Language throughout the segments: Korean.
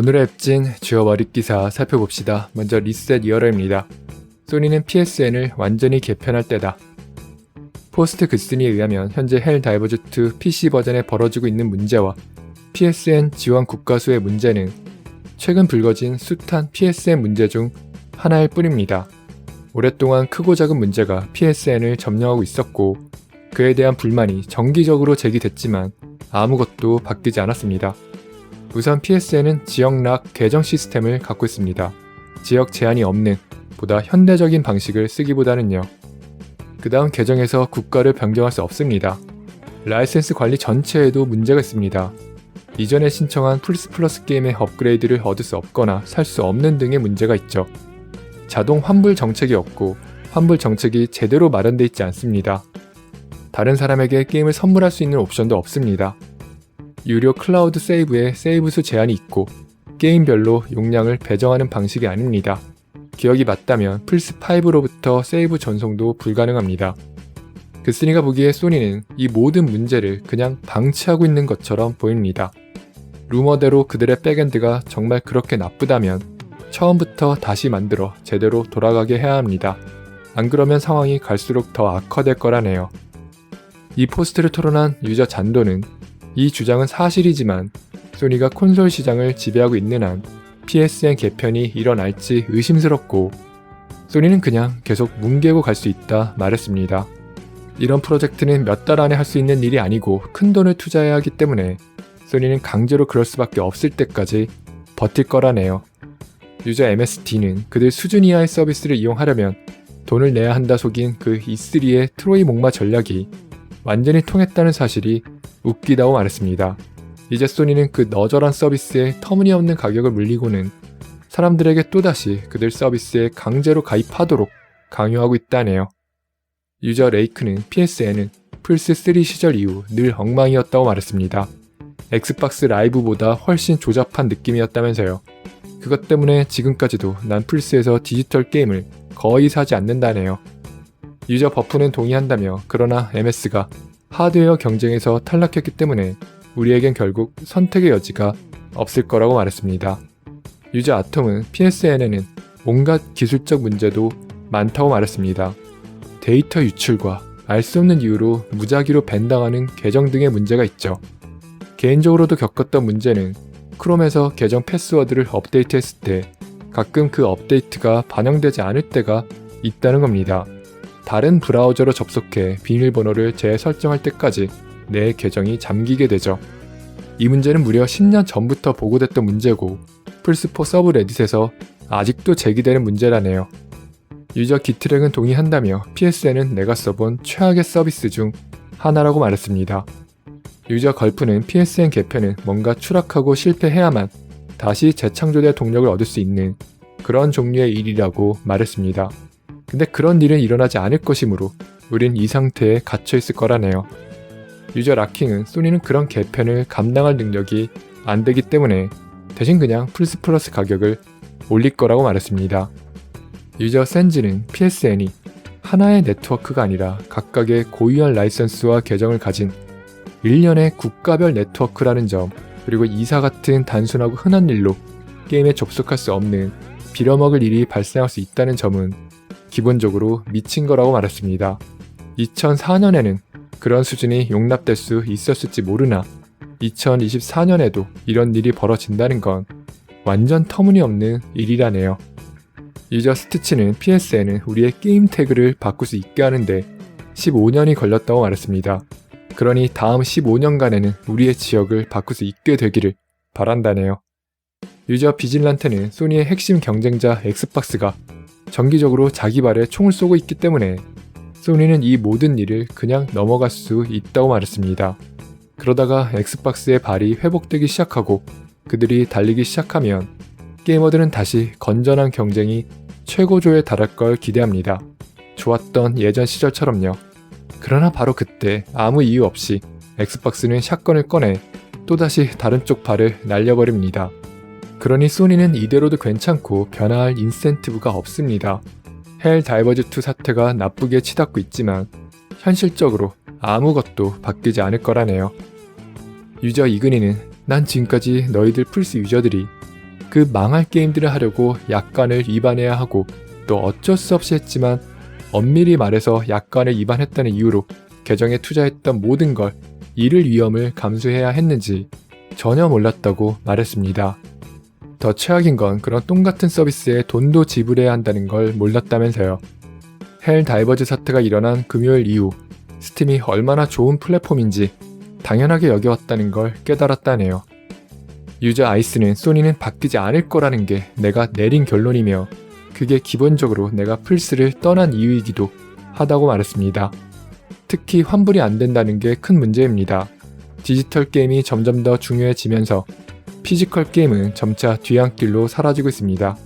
오늘의 앱진 주요 월입 기사 살펴봅시다. 먼저 리셋 이어러입니다. 소니는 PSN을 완전히 개편할 때다. 포스트 글쓴이에 의하면 현재 헬 다이버즈 2 PC 버전에 벌어지고 있는 문제와 PSN 지원 국가 수의 문제는 최근 불거진 숱한 PSN 문제 중 하나일 뿐입니다. 오랫동안 크고 작은 문제가 PSN을 점령하고 있었고 그에 대한 불만이 정기적으로 제기됐지만 아무것도 바뀌지 않았습니다. 우선 PSN은 지역락 계정 시스템을 갖고 있습니다. 지역 제한이 없는 보다 현대적인 방식을 쓰기보다는요. 그 다음 계정에서 국가를 변경할 수 없습니다. 라이센스 관리 전체에도 문제가 있습니다. 이전에 신청한 플스 플러스 게임의 업그레이드를 얻을 수 없거나 살 수 없는 등의 문제가 있죠. 자동 환불 정책이 없고 환불 정책이 제대로 마련되어 있지 않습니다. 다른 사람에게 게임을 선물할 수 있는 옵션도 없습니다. 유료 클라우드 세이브에 세이브 수 제한이 있고 게임별로 용량을 배정하는 방식이 아닙니다. 기억이 맞다면 플스5로부터 세이브 전송도 불가능합니다. 그스니가 보기에 소니는 이 모든 문제를 그냥 방치하고 있는 것처럼 보입니다. 루머대로 그들의 백엔드가 정말 그렇게 나쁘다면 처음부터 다시 만들어 제대로 돌아가게 해야 합니다. 안 그러면 상황이 갈수록 더 악화될 거라네요. 이 포스트를 토론한 유저 잔도는 이 주장은 사실이지만 소니가 콘솔 시장을 지배하고 있는 한 PSN 개편이 일어날지 의심스럽고 소니는 그냥 계속 뭉개고 갈 수 있다 말했습니다. 이런 프로젝트는 몇 달 안에 할 수 있는 일이 아니고 큰 돈을 투자해야 하기 때문에 소니는 강제로 그럴 수밖에 없을 때까지 버틸 거라네요. 유저 MSD는 그들 수준 이하의 서비스를 이용하려면 돈을 내야 한다 속인 그 E3의 트로이 목마 전략이 완전히 통했다는 사실이 웃기다고 말했습니다. 이제 소니는 그 너절한 서비스에 터무니없는 가격을 물리고는 사람들에게 또다시 그들 서비스에 강제로 가입하도록 강요하고 있다네요. 유저 레이크는 PSN은 플스3 시절 이후 늘 엉망이었다고 말했습니다. 엑스박스 라이브보다 훨씬 조잡한 느낌이었다면서요. 그것 때문에 지금까지도 난 플스에서 디지털 게임을 거의 사지 않는다네요. 유저 버프는 동의한다며 그러나 MS가 하드웨어 경쟁에서 탈락했기 때문에 우리에겐 결국 선택의 여지가 없을 거라고 말했습니다. 유저 아톰은 PSN에는 온갖 기술적 문제도 많다고 말했습니다. 데이터 유출과 알 수 없는 이유로 무작위로 밴당하는 계정 등의 문제가 있죠. 개인적으로도 겪었던 문제는 크롬에서 계정 패스워드를 업데이트했을 때 가끔 그 업데이트가 반영되지 않을 때가 있다는 겁니다. 다른 브라우저로 접속해 비밀번호를 재설정할 때까지 내 계정이 잠기게 되죠. 이 문제는 무려 10년 전부터 보고됐던 문제고 플스4 서브 레딧에서 아직도 제기되는 문제라네요. 유저 기트랙은 동의한다며 PSN은 내가 써본 최악의 서비스 중 하나라고 말했습니다. 유저 걸프는 PSN 개편은 뭔가 추락하고 실패해야만 다시 재창조될 동력을 얻을 수 있는 그런 종류의 일이라고 말했습니다. 근데 그런 일은 일어나지 않을 것이므로 우린 이 상태에 갇혀 있을 거라네요. 유저 라킹은 소니는 그런 개편을 감당할 능력이 안 되기 때문에 대신 그냥 플스 플러스 가격을 올릴 거라고 말했습니다. 유저 센즈는 PSN이 하나의 네트워크가 아니라 각각의 고유한 라이선스와 계정을 가진 일련의 국가별 네트워크라는 점, 그리고 이사 같은 단순하고 흔한 일로 게임에 접속할 수 없는 빌어먹을 일이 발생할 수 있다는 점은 기본적으로 미친 거라고 말했습니다. 2004년에는 그런 수준이 용납될 수 있었을지 모르나 2024년에도 이런 일이 벌어진다는 건 완전 터무니없는 일이라네요. 유저 스티치는 PSN은 우리의 게임 태그를 바꿀 수 있게 하는데 15년이 걸렸다고 말했습니다. 그러니 다음 15년간에는 우리의 지역을 바꿀 수 있게 되기를 바란다네요. 유저 비질란테는 소니의 핵심 경쟁자 엑스박스가 정기적으로 자기 발에 총을 쏘고 있기 때문에 소니는 이 모든 일을 그냥 넘어갈 수 있다고 말했습니다. 그러다가 엑스박스의 발이 회복되기 시작하고 그들이 달리기 시작하면 게이머들은 다시 건전한 경쟁이 최고조에 달할 걸 기대합니다. 좋았던 예전 시절처럼요. 그러나 바로 그때 아무 이유 없이 엑스박스는 샷건을 꺼내 또다시 다른 쪽 발을 날려버립니다. 그러니 소니는 이대로도 괜찮고 변화할 인센티브가 없습니다. 헬 다이버즈 2 사태가 나쁘게 치닫고 있지만 현실적으로 아무것도 바뀌지 않을 거라네요. 유저 이근희는 난 지금까지 너희들 플스 유저들이 그 망할 게임들을 하려고 약관을 위반해야 하고 또 어쩔 수 없이 했지만 엄밀히 말해서 약관을 위반했다는 이유로 계정에 투자했던 모든 걸 잃을 위험을 감수해야 했는지 전혀 몰랐다고 말했습니다. 더 최악인 건 그런 똥같은 서비스에 돈도 지불해야 한다는 걸 몰랐다면서요. 헬 다이버즈 사태가 일어난 금요일 이후 스팀이 얼마나 좋은 플랫폼인지 당연하게 여겨왔다는 걸 깨달았다네요. 유저 아이스는 소니는 바뀌지 않을 거라는 게 내가 내린 결론이며 그게 기본적으로 내가 플스를 떠난 이유이기도 하다고 말했습니다. 특히 환불이 안 된다는 게 큰 문제입니다. 디지털 게임이 점점 더 중요해지면서 피지컬 게임은 점차 뒤안길로 사라지고 있습니다.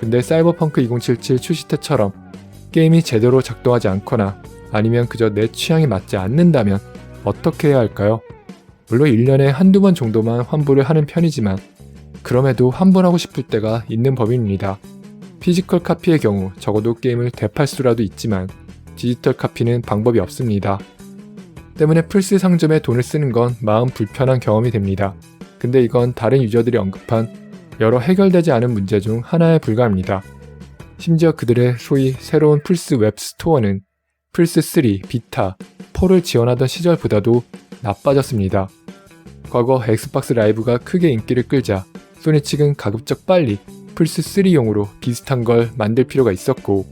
근데 사이버펑크 2077 출시 때처럼 게임이 제대로 작동하지 않거나 아니면 그저 내 취향에 맞지 않는다면 어떻게 해야 할까요? 물론 1년에 한두 번 정도만 환불을 하는 편이지만 그럼에도 환불하고 싶을 때가 있는 법입니다. 피지컬 카피의 경우 적어도 게임을 되팔 수라도 있지만 디지털 카피는 방법이 없습니다. 때문에 플스 상점에 돈을 쓰는 건 마음 불편한 경험이 됩니다. 근데 이건 다른 유저들이 언급한 여러 해결되지 않은 문제 중 하나에 불과합니다. 심지어 그들의 소위 새로운 플스 웹 스토어는 플스3, 비타, 4를 지원하던 시절보다도 나빠졌습니다. 과거 엑스박스 라이브가 크게 인기를 끌자 소니 측은 가급적 빨리 플스3용으로 비슷한 걸 만들 필요가 있었고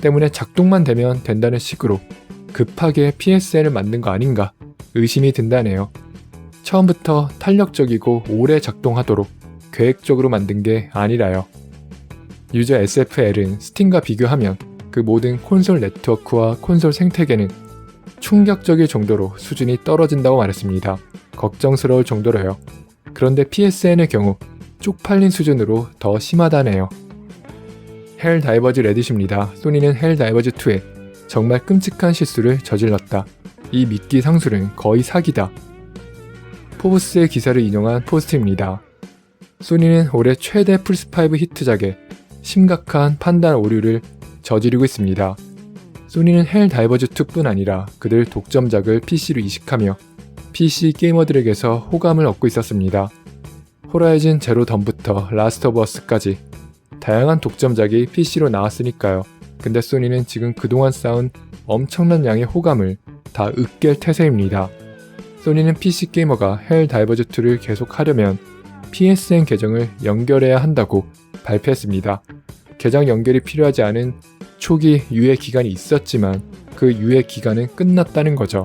때문에 작동만 되면 된다는 식으로 급하게 PSN을 만든 거 아닌가 의심이 든다네요. 처음부터 탄력적이고 오래 작동하도록 계획적으로 만든 게 아니라요. 유저 SFL은 스팀과 비교하면 그 모든 콘솔 네트워크와 콘솔 생태계는 충격적일 정도로 수준이 떨어진다고 말했습니다. 걱정스러울 정도로요. 그런데 PSN의 경우 쪽팔린 수준으로 더 심하다네요. 헬 다이버즈 레딧입니다. 소니는 헬 다이버즈 2에 정말 끔찍한 실수를 저질렀다. 이 미끼 상술은 거의 사기다. 포브스의 기사를 인용한 포스트입니다. 소니는 올해 최대 플스5 히트작에 심각한 판단 오류를 저지르고 있습니다. 소니는 헬 다이버즈 2뿐 아니라 그들 독점작을 PC로 이식하며 PC 게이머들에게서 호감을 얻고 있었습니다. 호라이즌 제로 던부터 라스트 오브 어스까지 다양한 독점작이 PC로 나왔으니까요. 근데 소니는 지금 그동안 쌓은 엄청난 양의 호감을 다 으깰 태세입니다. 소니는 PC 게이머가 헬 다이버즈 2를 계속 하려면 PSN 계정을 연결해야 한다고 발표했습니다. 계정 연결이 필요하지 않은 초기 유예 기간이 있었지만 그 유예 기간은 끝났다는 거죠.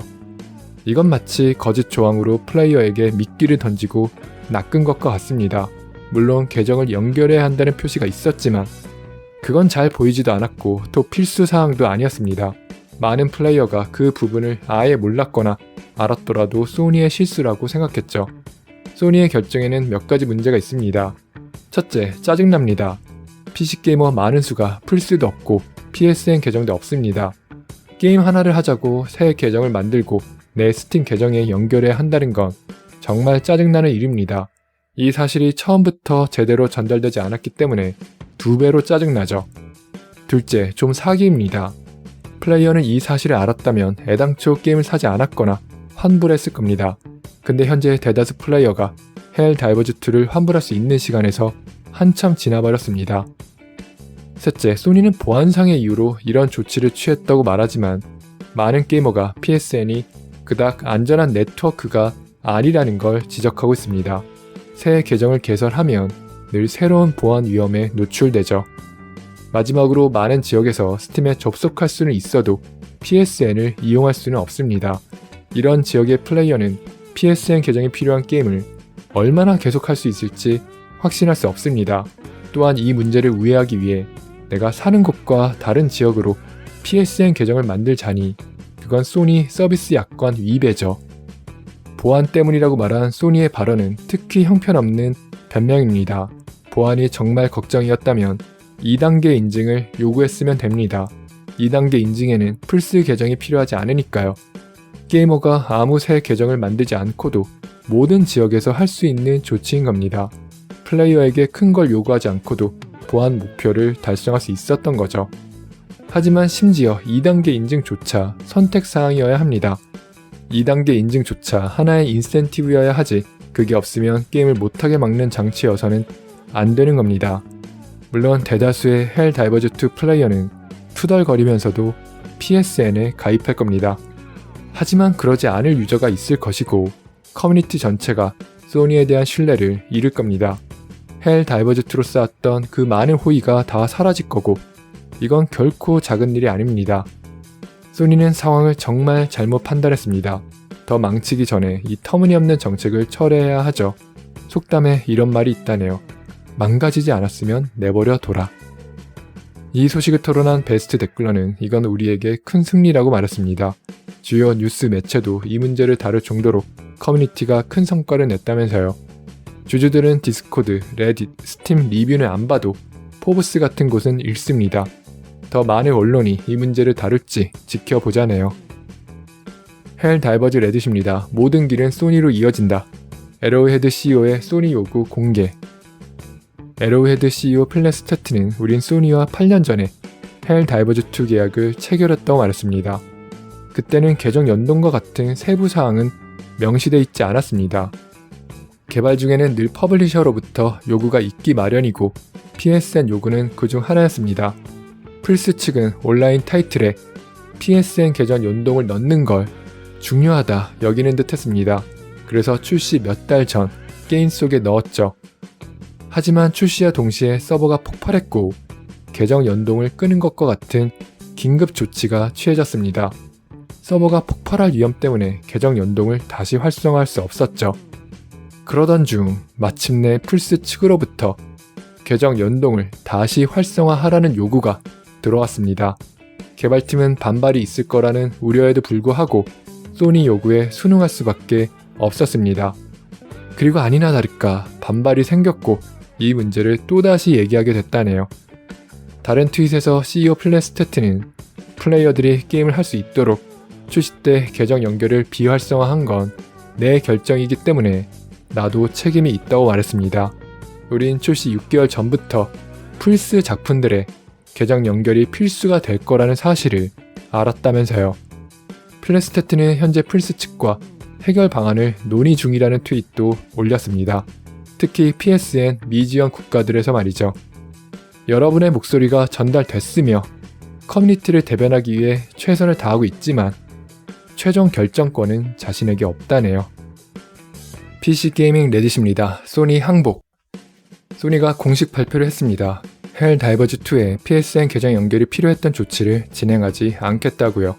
이건 마치 거짓 조항으로 플레이어에게 미끼를 던지고 낚은 것과 같습니다. 물론 계정을 연결해야 한다는 표시가 있었지만 그건 잘 보이지도 않았고 또 필수 사항도 아니었습니다. 많은 플레이어가 그 부분을 아예 몰랐거나 알았더라도 소니의 실수라고 생각했죠. 소니의 결정에는 몇 가지 문제가 있습니다. 첫째, 짜증납니다. PC게이머 많은 수가 플스도 없고 PSN 계정도 없습니다. 게임 하나를 하자고 새 계정을 만들고 내 스팀 계정에 연결해야 한다는 건 정말 짜증나는 일입니다. 이 사실이 처음부터 제대로 전달되지 않았기 때문에 두 배로 짜증나죠. 둘째, 좀 사기입니다. 플레이어는 이 사실을 알았다면 애당초 게임을 사지 않았거나 환불했을 겁니다. 근데 현재 대다수 플레이어가 헬 다이버즈 2를 환불할 수 있는 시간에서 한참 지나버렸습니다. 셋째, 소니는 보안상의 이유로 이런 조치를 취했다고 말하지만 많은 게이머가 PSN이 그닥 안전한 네트워크가 아니라는 걸 지적하고 있습니다. 새 계정을 개설하면 늘 새로운 보안 위험에 노출되죠. 마지막으로 많은 지역에서 스팀에 접속할 수는 있어도 PSN을 이용할 수는 없습니다. 이런 지역의 플레이어는 PSN 계정이 필요한 게임을 얼마나 계속할 수 있을지 확신할 수 없습니다. 또한 이 문제를 우회하기 위해 내가 사는 곳과 다른 지역으로 PSN 계정을 만들자니 그건 소니 서비스 약관 위배죠. 보안 때문이라고 말한 소니의 발언은 특히 형편없는 변명입니다. 보안이 정말 걱정이었다면 2단계 인증을 요구했으면 됩니다. 2단계 인증에는 플스 계정이 필요하지 않으니까요. 게이머가 아무 새 계정을 만들지 않고도 모든 지역에서 할 수 있는 조치인 겁니다. 플레이어에게 큰 걸 요구하지 않고도 보안 목표를 달성할 수 있었던 거죠. 하지만 심지어 2단계 인증조차 선택사항이어야 합니다. 2단계 인증조차 하나의 인센티브여야 하지 그게 없으면 게임을 못하게 막는 장치여서는 안 되는 겁니다. 물론 대다수의 헬 다이버즈 2 플레이어는 투덜거리면서도 PSN에 가입할 겁니다. 하지만 그러지 않을 유저가 있을 것이고 커뮤니티 전체가 소니에 대한 신뢰를 잃을 겁니다. 헬 다이버즈 2로 쌓았던 그 많은 호의가 다 사라질 거고 이건 결코 작은 일이 아닙니다. 소니는 상황을 정말 잘못 판단했습니다. 더 망치기 전에 이 터무니없는 정책을 철회해야 하죠. 속담에 이런 말이 있다네요. 망가지지 않았으면 내버려 둬라. 이 소식을 토론한 베스트 댓글러는 이건 우리에게 큰 승리라고 말했습니다. 주요 뉴스 매체도 이 문제를 다룰 정도로 커뮤니티가 큰 성과를 냈다면서요. 주주들은 디스코드, 레딧, 스팀 리뷰는 안 봐도 포브스 같은 곳은 읽습니다. 더 많은 언론이 이 문제를 다룰지 지켜보자네요. 헬 다이버즈 레딧입니다. 모든 길은 소니로 이어진다. 에로우헤드 CEO의 소니 요구 공개. 에로우헤드 CEO 플래스타트는 우린 소니와 8년 전에 헬 다이버즈2 계약을 체결했다고 말했습니다. 그때는 계정 연동과 같은 세부 사항은 명시돼 있지 않았습니다. 개발 중에는 늘 퍼블리셔로부터 요구가 있기 마련이고 PSN 요구는 그중 하나였습니다. 플스 측은 온라인 타이틀에 PSN 계정 연동을 넣는 걸 중요하다 여기는 듯 했습니다. 그래서 출시 몇 달 전 게임 속에 넣었죠. 하지만 출시와 동시에 서버가 폭발했고 계정 연동을 끄는 것과 같은 긴급 조치가 취해졌습니다. 서버가 폭발할 위험 때문에 계정 연동을 다시 활성화할 수 없었죠. 그러던 중 마침내 플스 측으로부터 계정 연동을 다시 활성화하라는 요구가 들어왔습니다. 개발팀은 반발이 있을 거라는 우려에도 불구하고 소니 요구에 순응할 수밖에 없었습니다. 그리고 아니나 다를까 반발이 생겼고 이 문제를 또다시 얘기하게 됐다네요. 다른 트윗에서 CEO 플래스테트는 플레이어들이 게임을 할 수 있도록 출시 때 계정 연결을 비활성화한 건 내 결정이기 때문에 나도 책임이 있다고 말했습니다. 우린 출시 6개월 전부터 플스 작품들의 계정 연결이 필수가 될 거라는 사실을 알았다면서요. 플래스테트는 현재 플스 측과 해결 방안을 논의 중이라는 트윗도 올렸습니다. 특히 PSN 미지원 국가들에서 말이죠. 여러분의 목소리가 전달됐으며 커뮤니티를 대변하기 위해 최선을 다하고 있지만 최종 결정권은 자신에게 없다네요. PC 게이밍 레딧입니다. 소니 항복. 소니가 공식 발표를 했습니다. 헬 다이버즈 2에 PSN 계정 연결이 필요했던 조치를 진행하지 않겠다고요.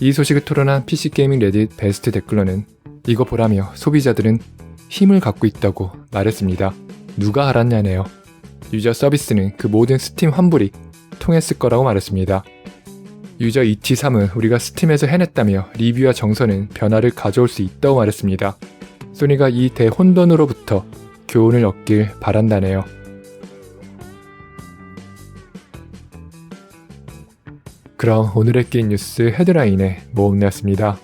이 소식을 토론한 PC 게이밍 레딧 베스트 댓글러는 이거 보라며 소비자들은 힘을 갖고 있다고 말했습니다. 누가 알았냐네요. 유저 서비스는 그 모든 스팀 환불이 통했을 거라고 말했습니다. 유저 ET3은 우리가 스팀에서 해냈다며 리뷰와 정서는 변화를 가져올 수 있다고 말했습니다. 소니가 이 대혼돈으로부터 교훈을 얻길 바란다네요. 그럼 오늘의 게임 뉴스 헤드라인의 모험이었습니다.